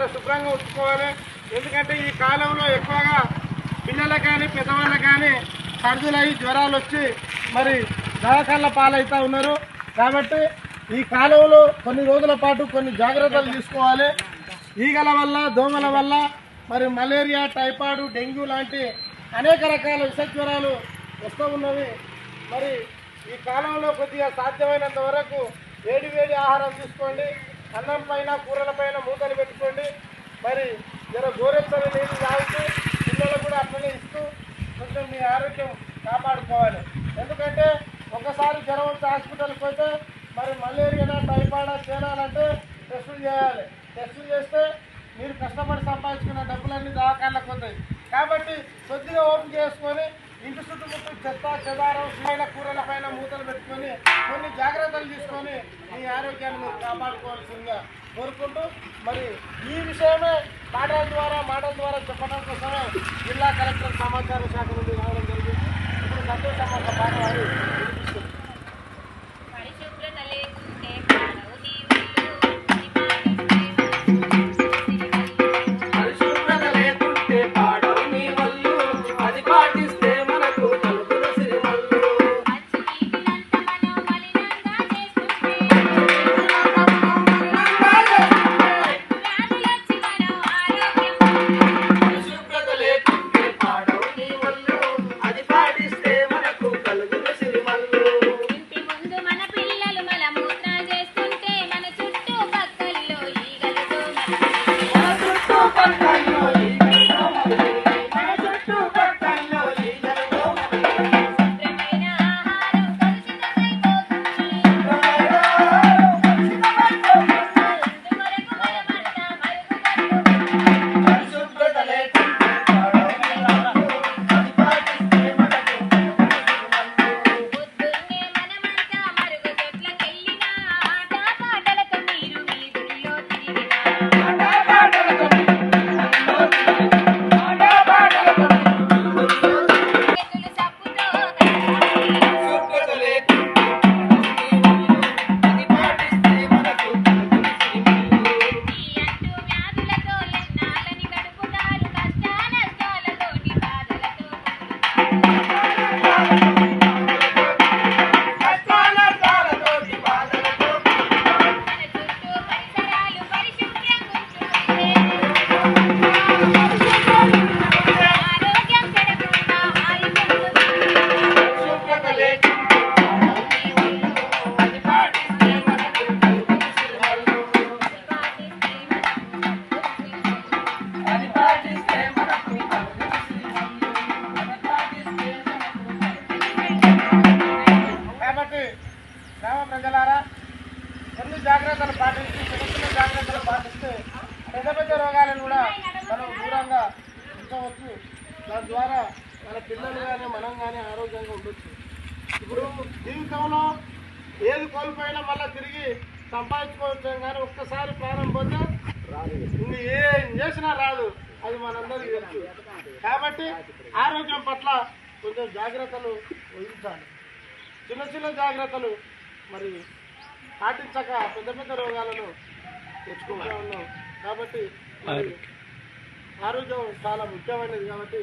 జర శుభ్రంగా ఉంచుకోవాలి. ఎందుకంటే ఈ కాలంలో ఎక్కువగా పిల్లలకు కానీ పెద్దవాళ్ళకు కానీ సర్దులయ్యి జ్వరాలు వచ్చి మరి దవాఖాన్ల పాలవుతూ ఉన్నారు. కాబట్టి ఈ కాలంలో కొన్ని రోజుల పాటు కొన్ని జాగ్రత్తలు తీసుకోవాలి. ఈగల వల్ల దోమల వల్ల మరి మలేరియా టైఫాయిడ్ డెంగ్యూ లాంటి అనేక రకాల విష జ్వరాలు వస్తూ ఉన్నవి. మరి ఈ కాలంలో కొద్దిగా సాధ్యమైనంత వరకు వేడి వేడి ఆహారం తీసుకోండి. అన్నం పైన కూరల పైన మూతలు పెట్టుకోండి. మరి జర గోరెచ్చని నీళ్ళు తాగుతూ పిల్లలకు కూడా అట్లనే ఇస్తూ కొంచెం మీ ఆరోగ్యం కాపాడుకోవాలి. ఎందుకంటే ఒకసారి జ్వరం వచ్చి హాస్పిటల్కి పోతే మరి మలేరియానా టైఫాయిడా చేరాలంటే టెస్టులు చేయాలి. టెస్టులు చేస్తే మీరు కష్టపడి సంపాదించుకున్న డబ్బులన్నీ దవాఖానలకు పోతాయి కాబట్టి కొద్దిగా ఓపిక చేసుకొని ఇంటి చుట్టుముట్టు చెత్త చెదారం పైన కూరల పైన మూతలు పెట్టుకొని కొన్ని జాగ్రత్తలు తీసుకొని మీ ఆరోగ్యాన్ని మీరు కాపాడుకోవాల్సిందిగా కోరుకుంటూ మరి ఈ విషయమే మాటల ద్వారా మాటల ద్వారా చెప్పడం కోసమే జిల్లా కలెక్టర్ సమాచార శాఖ నుండి రావడం జాగ్రత్తలు పాటిస్తూ చిన్న చిన్న జాగ్రత్తలు పాటిస్తే పెద్ద పెద్ద రోగాలను కూడా మనం దూరంగా ఉంచవచ్చు. దాని ద్వారా మన పిల్లలు కానీ మనం కానీ ఆరోగ్యంగా ఉండొచ్చు. ఇప్పుడు జీవితంలో ఏది కోల్పోయినా మళ్ళీ తిరిగి సంపాదించుకోవచ్చు కానీ ఒక్కసారి ప్రాణం పోతే ఇంక ఏం చేసినా రాదు. అది మనందరికీ తెలుసు. కాబట్టి ఆరోగ్యం పట్ల కొంచెం జాగ్రత్తలు వహించాలి. చిన్న చిన్న జాగ్రత్తలు మరి పాటించక పెద్ద పెద్ద రోగాలను తెచ్చుకుంటూ ఉన్నాం. కాబట్టి ఆరోగ్యం చాలా ముఖ్యమైనది కాబట్టి